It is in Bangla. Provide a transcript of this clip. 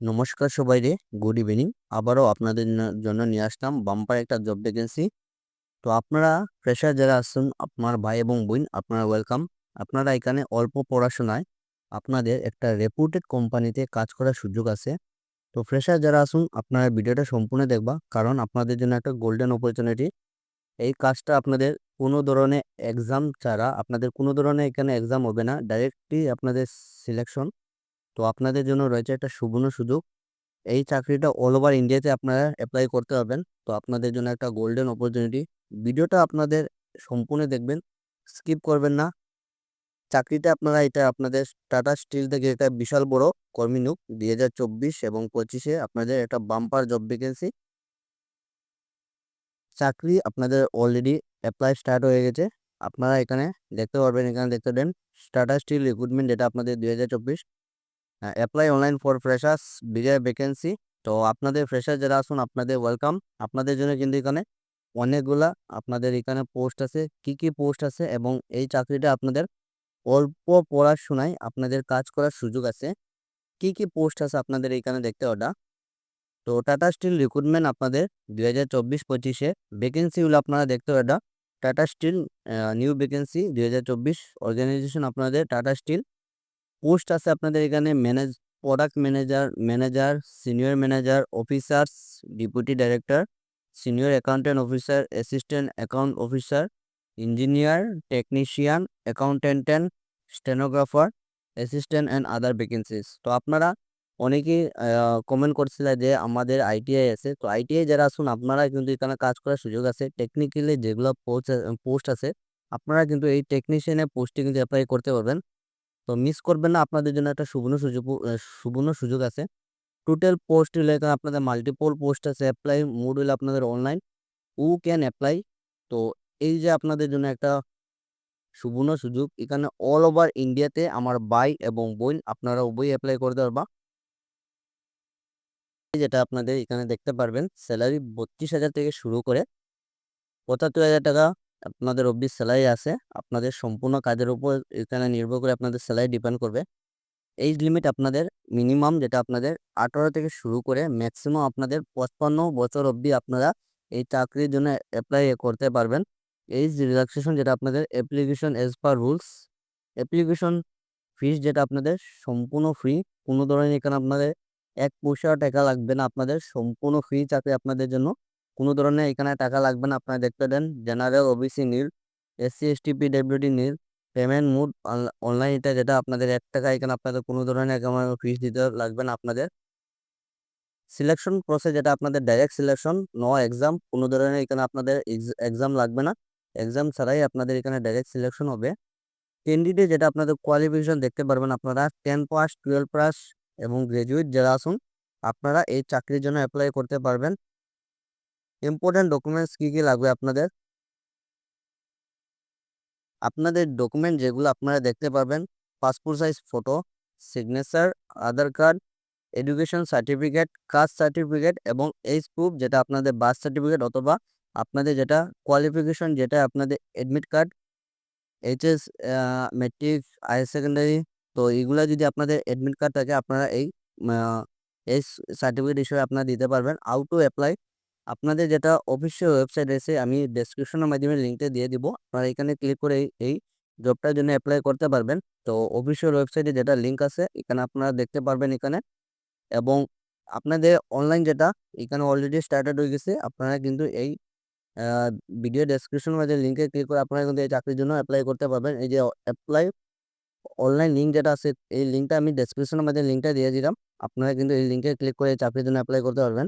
নমস্কার সবাই রে গুড ইভিনিং। আবারও আপনাদের জন্য নিয়ে আসলাম বাম্পার একটা জব ভ্যাকেন্সি তো আপনারা ফ্রেশার যারা আসছেন আপনার ভাই এবং বোন, আপনারা ওয়েলকাম আপনারা এখানে অল্প পড়াশোনায় আপনাদের একটা রেপুটেড কোম্পানিতে কাজ করার সুযোগ আছে। তো ফ্রেশার যারা আসুন আপনারা ভিডিওটা সম্পূর্ণ দেখবা, কারণ আপনাদের জন্য একটা গোল্ডেন অপরচুনিটি এই কাজটা আপনাদের কোনো ধরনের এক্সাম ছাড়া, আপনাদের কোনো ধরনের এখানে এক্সাম হবে না ডাইরেক্টলি আপনাদের সিলেকশন তো আপনাদের জন্য রয়েছে একটা সুবর্ণ সুযোগ। এই চাকরিটা অল ওভার ইন্ডিয়াতে আপনারা অ্যাপ্লাই করতে পারবেন। তো আপনাদের জন্য একটা গোল্ডেন অপরচুনিটি ভিডিওটা আপনাদের সম্পূর্ণ দেখবেন স্কিপ করবেন না। চাকরিটা আপনারা এটা আপনাদের টাটা স্টিল থেকে এটা বিশাল বড় কর্মী নিয়োগ, দুই হাজার চব্বিশ এবং পঁচিশে আপনাদের একটা বাম্পার জব ভ্যাকেন্সি চাকরি আপনাদের অলরেডি অ্যাপ্লাই স্টার্ট হয়ে গেছে। আপনারা এখানে দেখতে পারবেন, এখানে দেখতে দেন টাটা স্টিল রিক্রুটমেন্ট এটা আপনাদের দুই হাজার চব্বিশ। Apply online for freshers Bijoy vacancy তো আপনাদের ফ্রেশার যারা আসুন আপনাদের ওয়েলকাম আপনাদের জন্য কিন্তু এখানে অনেকগুলা আপনাদের এখানে পোস্ট আছে। কি কি পোস্ট আছে এবং এই চাকরিটা আপনাদের অল্প পড়াশোনায় আপনাদের কাজ করার সুযোগ আছে। কি কি পোস্ট আছে আপনাদের এখানে দেখতে ওটা তো টাটা স্টিল রিক্রুটমেন্ট আপনাদের দুই হাজার চব্বিশ পঁচিশে ভ্যাকেন্সিগুলো আপনারা দেখতে ওটা টাটা স্টিল নিউ ভ্যাকেন্সি দুই হাজার চব্বিশ। অর্গানাইজেশন আপনাদের টাটা স্টিল পোস্ট আছে আপনাদের এখানে, manage, product manager manager, senior manager, officers, deputy director, senior accountant officer, assistant account officer, engineer, technician accountant stenographer, assistant and other vacancies. তো আপনারা অনেকেই কমেন্ট করছিলেন যে আমাদের আইটিআই আছে। তো আইটিআই যারা আসুন আপনারা কিন্তু এখানে কাজ করার সুযোগ আছে। টেকনিক্যালি যেগুলো পোস্ট পোস্ট আছে, আপনারা কিন্তু এই টেকনিশিয়ানের পোস্টে কিন্তু অ্যাপ্লাই করতে পারবেন। তো মিস করবেন না। আপনাদের জন্য একটা সুবর্ণ সুযোগ সুবর্ণ সুযোগ আছে। টোটাল পোস্ট হলে আপনাদের মাল্টিপল পোস্ট আছে। অ্যাপ্লাই মোড হলে আপনাদের অনলাইন উ ক্যান অ্যাপ্লাই তো এই যে আপনাদের জন্য একটা সুবর্ণ সুযোগ, এখানে অল ওভার ইন্ডিয়াতে আমার ভাই এবং বোন আপনারা উভয় অ্যাপ্লাই করতে পারবা যেটা আপনাদের এখানে দেখতে পারবেন। স্যালারি বত্রিশ হাজার থেকে শুরু করে পঁচাত্তর হাজার টাকা আপনাদের অবধি স্যালারি আছে। আপনাদের সম্পূর্ণ কাজের উপর এখানে নির্ভর করে আপনাদের স্যালারি ডিপেন্ড করবে। এইজ লিমিট আপনাদের মিনিমাম যেটা আপনাদের আঠারো থেকে শুরু করে ম্যাক্সিমাম আপনাদের পঁচপান্ন বছর অবধি আপনারা এই চাকরির জন্য অ্যাপ্লাই করতে পারবেন। এইজ রিল্যাক্সেশন যেটা আপনাদের application as per rules application fees যেটা আপনাদের সম্পূর্ণ ফ্রি কোনো ধরনের এখানে আপনাদের এক পয়সা টাকা লাগবে না আপনাদের, সম্পূর্ণ ফ্রি চাকরি আপনাদের জন্য। কোনো ধরনের এখানে টাকা লাগবে না, আপনারা দেখতে দেন। General OBC nil SC ST PWD nil payment mode online এটা যেটা আপনাদের এক টাকা, এখানে আপনাদের কোনো ধরনের ফিস দিতে লাগবে না আপনাদের। সিলেকশন প্রসেস যেটা আপনাদের ডাইরেক্ট সিলেকশন নো এক্সাম কোনো ধরনের এখানে আপনাদের এক্সাম লাগবে না। এক্সাম ছাড়াই আপনাদের এখানে ডাইরেক্ট সিলেকশন হবে। ক্যান্ডিডেট যেটা আপনাদের কোয়ালিফিকেশন দেখতে পারবেন আপনারা টেন পাস টুয়েলভ পাস এবং গ্রাজুয়েট যারা আসুন আপনারা এই চাকরির জন্য অ্যাপ্লাই করতে পারবেন। ইম্পর্টেন্ট ডকুমেন্টস কী কী লাগবে আপনাদের? আপনাদের ডকুমেন্ট যেগুলো আপনারা দেখতে পারবেন passport size photo signature Aadhaar card education certificate caste certificate এবং এইজ প্রুফ যেটা আপনাদের বার্থ সার্টিফিকেট অথবা আপনাদের যেটা কোয়ালিফিকেশন যেটা আপনাদের admit card HS matric higher secondary তো এইগুলা যদি আপনাদের অ্যাডমিট কার্ড থাকে আপনারা এই এই সার্টিফিকেট হিসেবে আপনারা দিতে পারবেন। আউ টু অ্যাপ্লাই আপনাদের যেটা অফিসিয়াল ওয়েবসাইট আছে, আমি ডেসক্রিপশনের মাধ্যমে লিঙ্কটা দিয়ে দিব। আপনারা এখানে ক্লিক করে এই- জবটার জন্য অ্যাপ্লাই করতে পারবেন। তো অফিসিয়াল ওয়েবসাইটে যেটা লিঙ্ক আছে, এখানে আপনারা দেখতে পারবেন এখানে। এবং আপনাদের অনলাইন যেটা, এখানে অলরেডি স্টার্টেড হয়ে গেছে। আপনারা কিন্তু এই ভিডিও ডেসক্রিপশনের মধ্যে লিঙ্কে ক্লিক করে আপনারা কিন্তু এই চাকরির জন্য অ্যাপ্লাই করতে পারবেন। এই যে অ্যাপ্লাই অনলাইন লিঙ্ক যেটা আছে, এই লিঙ্কটা আমি ডেসক্রিপশনের মধ্যে লিঙ্কটা দিয়ে দিলাম। আপনারা কিন্তু এই লিঙ্কে ক্লিক করে চাকরির জন্য অ্যাপ্লাই করতে পারবেন।